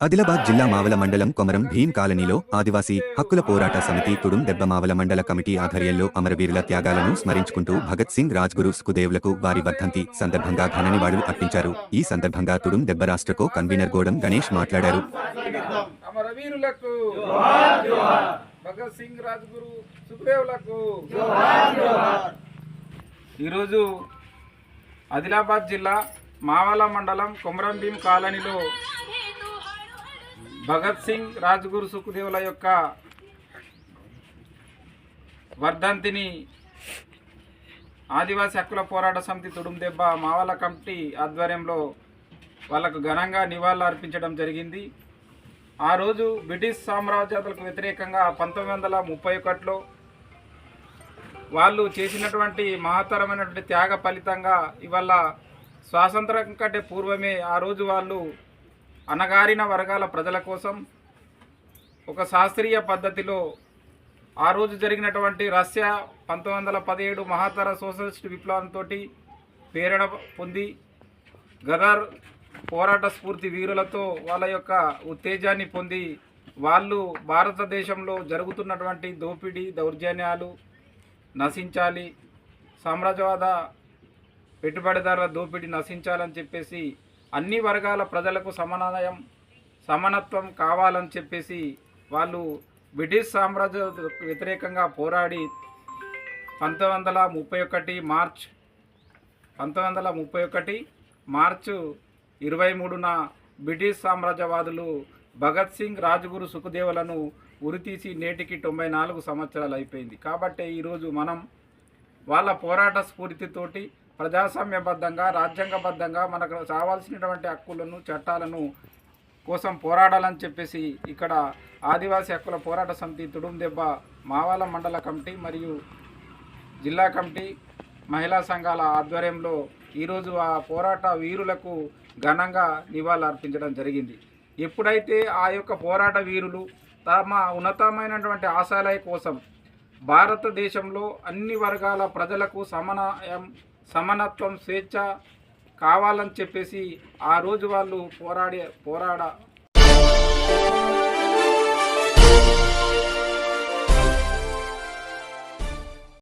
ఆదిలాబాద్ జిల్లా మావల మండలం కొమరం భీం కాలనీలో ఆదివాసీ హక్కుల పోరాట సమితి తుడుం దెబ్బ మావల మండల కమిటీ ఆధ్వర్యంలో అమరవీరుల త్యాగాలను స్మరించుకుంటూ భగత్ సింగ్ రాజ్గురు సుఖదేవులకు వారి వర్ధంతి సందర్భంగా ఘననివాడులు అర్పించారు. ఈ సందర్భంగా తుడుం దెబ్బ రాష్ట్రకో కన్వీనర్ గోడం గణేష్ మాట్లాడారు. ఈరోజు ఆదిలాబాద్ జిల్లా మావల మండలం కొమరంభీం కాలనీలో భగత్ సింగ్ రాజ్గురు సుఖదేవుల యొక్క వర్ధంతిని ఆదివాసీ హక్కుల పోరాట సమితి తుడుందెబ్బ మావల కమిటీ ఆధ్వర్యంలో వాళ్ళకు ఘనంగా నివాళులు అర్పించడం జరిగింది. ఆ రోజు బ్రిటిష్ సామ్రాజ్యాలకు వ్యతిరేకంగా పంతొమ్మిది వందల ముప్పై ఒకటిలో వాళ్ళు చేసినటువంటి మహత్తరమైనటువంటి త్యాగ ఫలితంగా ఇవాళ స్వాతంత్రం కంటే పూర్వమే ఆ రోజు వాళ్ళు అణగారిన వర్గాల ప్రజల కోసం ఒక శాస్త్రీయ పద్ధతిలో ఆ రోజు జరిగినటువంటి రష్యా పంతొమ్మిది వందల పదిహేడు మహాతర సోషలిస్ట్ విప్లవంతో ప్రేరణ పొంది గదర్ పోరాట స్ఫూర్తి వీరులతో వాళ్ళ యొక్క ఉత్తేజాన్ని పొంది వాళ్ళు భారతదేశంలో జరుగుతున్నటువంటి దోపిడీ దౌర్జన్యాలు నశించాలి సామ్రాజ్యవాద పెట్టుబడిదారుల దోపిడీ నశించాలని చెప్పేసి అన్ని వర్గాల ప్రజలకు సమన్వయం సమానత్వం కావాలని చెప్పేసి వాళ్ళు బ్రిటిష్ సామ్రాజ్య వ్యతిరేకంగా పోరాడి పంతొమ్మిది వందల ముప్పై ఒకటి మార్చ్ పంతొమ్మిది వందల ముప్పై ఒకటి మార్చు ఇరవై మూడున బ్రిటిష్ సామ్రాజ్యవాదులు భగత్ సింగ్ రాజ్గురు సుఖదేవులను ఉరితీసి నేటికి తొంభై నాలుగు సంవత్సరాలు అయిపోయింది. కాబట్టి ఈరోజు మనం వాళ్ళ పోరాట స్ఫూర్తితోటి ప్రజాస్వామ్యబద్ధంగా రాజ్యాంగబద్ధంగా మనకు కావాల్సినటువంటి హక్కులను చట్టాలను కోసం పోరాడాలని చెప్పేసి ఇక్కడ ఆదివాసీ హక్కుల పోరాట సమితి తుడుం దెబ్బ మావాల మండల కమిటీ మరియు జిల్లా కమిటీ మహిళా సంఘాల ఆధ్వర్యంలో ఈరోజు ఆ పోరాట వీరులకు ఘనంగా నివాళులు అర్పించడం జరిగింది. ఎప్పుడైతే ఆ యొక్క పోరాట వీరులు తమ ఉన్నతమైనటువంటి ఆశయాల కోసం భారతదేశంలో అన్ని వర్గాల ప్రజలకు సమన్వయం సమానత్వం స్వేచ్ఛ కావాలని చెప్పేసి ఆ రోజు వాళ్ళు పోరాడే పోరాడ